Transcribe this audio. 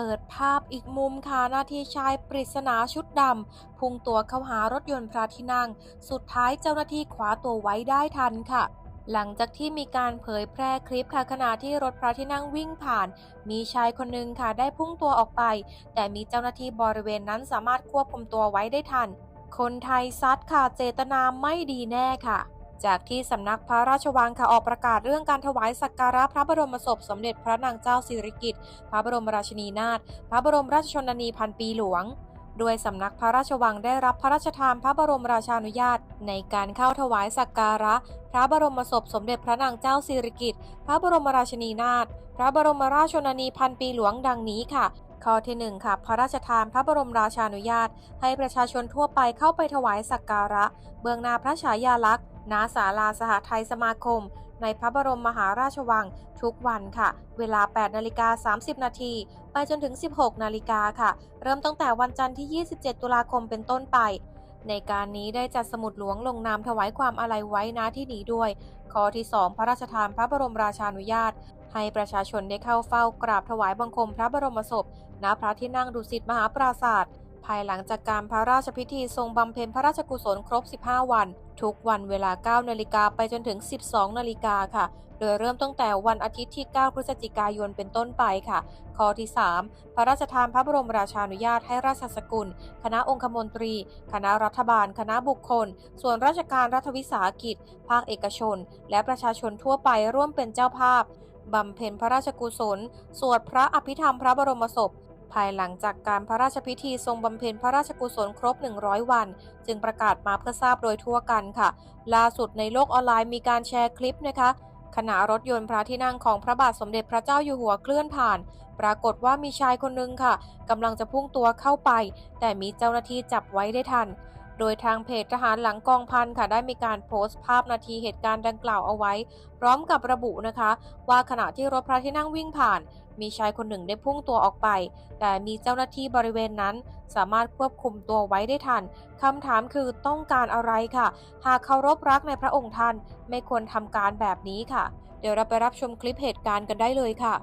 เปิดภาพอีกมุมค่ะนาทีชายปริศนาชุดดำพุ่งตัวเข้าหารถยนต์พระที่นั่ง สุดท้ายเจ้าหน้าที่คว้าตัวไว้ได้ทันค่ะ หลังจากที่มีการเผยแพร่คลิปค่ะขณะที่รถพระที่นั่งวิ่งผ่าน มีชายคนหนึ่งค่ะได้พุ่งตัวออกไป แต่มีเจ้าหน้าที่บริเวณนั้นสามารถควบคุมตัวไว้ได้ทัน คนไทยซัดค่ะเจตนาไม่ดีแน่ค่ะ จากที่สำนักพระราชวังค่ะออกประกาศเรื่องการถวายสักการะพระบรมศพสมเด็จพระนางเจ้าสิริกิติ์พระบรมราชินีนาถพระบรมราชชนนีพันปีหลวงโดยสำนักพระราชวังได้รับพระราชทานพระบรมราชานุญาต ในการเข้าถวายสักการะ พระบรมศพสมเด็จพระนางเจ้าสิริกิติ์พระบรมราชินีนาถพระบรมราชชนนีพันปีหลวงดังนี้ค่ะข้อที่1ค่ะพระราชทานพระบรมราชานุญาต ให้ประชาชนทั่วไปเข้าไปถวายสักการะ เบื้องหน้าพระฉายาลักษณ์ ณศาลาสหไทยสมาคม ในพระบรมมหาราชวังทุกวันค่ะ เวลา 8 นาฬิกา 30 นาที ไปจนถึง 16 นาฬิกาค่ะ เริ่มตั้งแต่วันจันทร์ที่ 27 ตุลาคมเป็นต้นไป ในการนี้ได้จัดสมุดหลวงลงนามถวายความอาลัยไว้ณที่นี้ด้วย ข้อที่ 2 พระราชทานพระบรมราชานุญาต ให้ประชาชนได้เข้าเฝ้ากราบถวายบังคมพระบรมศพณพระที่นั่งดุสิตมหาปราศาสตร์ ภายหลังจากการพระราชพิธีทรงบำเพ็ญพระราชกุศลครบ 15 วัน ทุกวันเวลา 9 นาฬิกาไปจนถึง 12 นาฬิกาค่ะ โดยเริ่มตั้งแต่วันอาทิตย์ที่ 9 พฤศจิกายนเป็นต้นไปค่ะ ข้อที่ 3 พระราชทานพระบรมราชานุญาตให้ราชสกุล คณะองคมนตรี คณะรัฐบาล คณะบุคคล ส่วนราชการรัฐวิสาหกิจ ภาคเอกชน และประชาชนทั่วไปร่วมเป็นเจ้าภาพบำเพ็ญพระราชกุศล สวดพระอภิธรรมพระบรมศพ ภายหลังจากการพระราชพิธีทรงบำเพ็ญพระราชกุศลครบ 100 วัน จึงประกาศมาเพื่อทราบโดยทั่วกันค่ะ ล่าสุดในโลกออนไลน์มีการแชร์คลิปนะคะขณะรถยนต์พระที่นั่งของพระบาทสมเด็จพระเจ้าอยู่หัวเคลื่อนผ่าน ปรากฏว่ามีชายคนหนึงค่ะกำลังจะพุ่งตัวเข้าไป แต่มีเจ้าหน้าที่จับไว้ได้ทัน โดยทางเพจทหารหลังกองพันค่ะได้มีการโพสต์ภาพนาทีเหตุการณ์ดังกล่าวเอาไว้ พร้อมกับระบุนะคะ ว่าขณะที่รถพระที่นั่งวิ่งผ่าน มีชายคนหนึ่งได้พุ่งตัวออกไป แต่มีเจ้าหน้าที่บริเวณนั้น สามารถควบคุมตัวไว้ได้ทันคำถามคือต้องการอะไรค่ะ หากเคารพรักในพระองค์ท่านไม่ควรทำการแบบนี้ค่ะ เดี๋ยวเราไปรับชมคลิปเหตุการณ์กันได้เลยค่ะ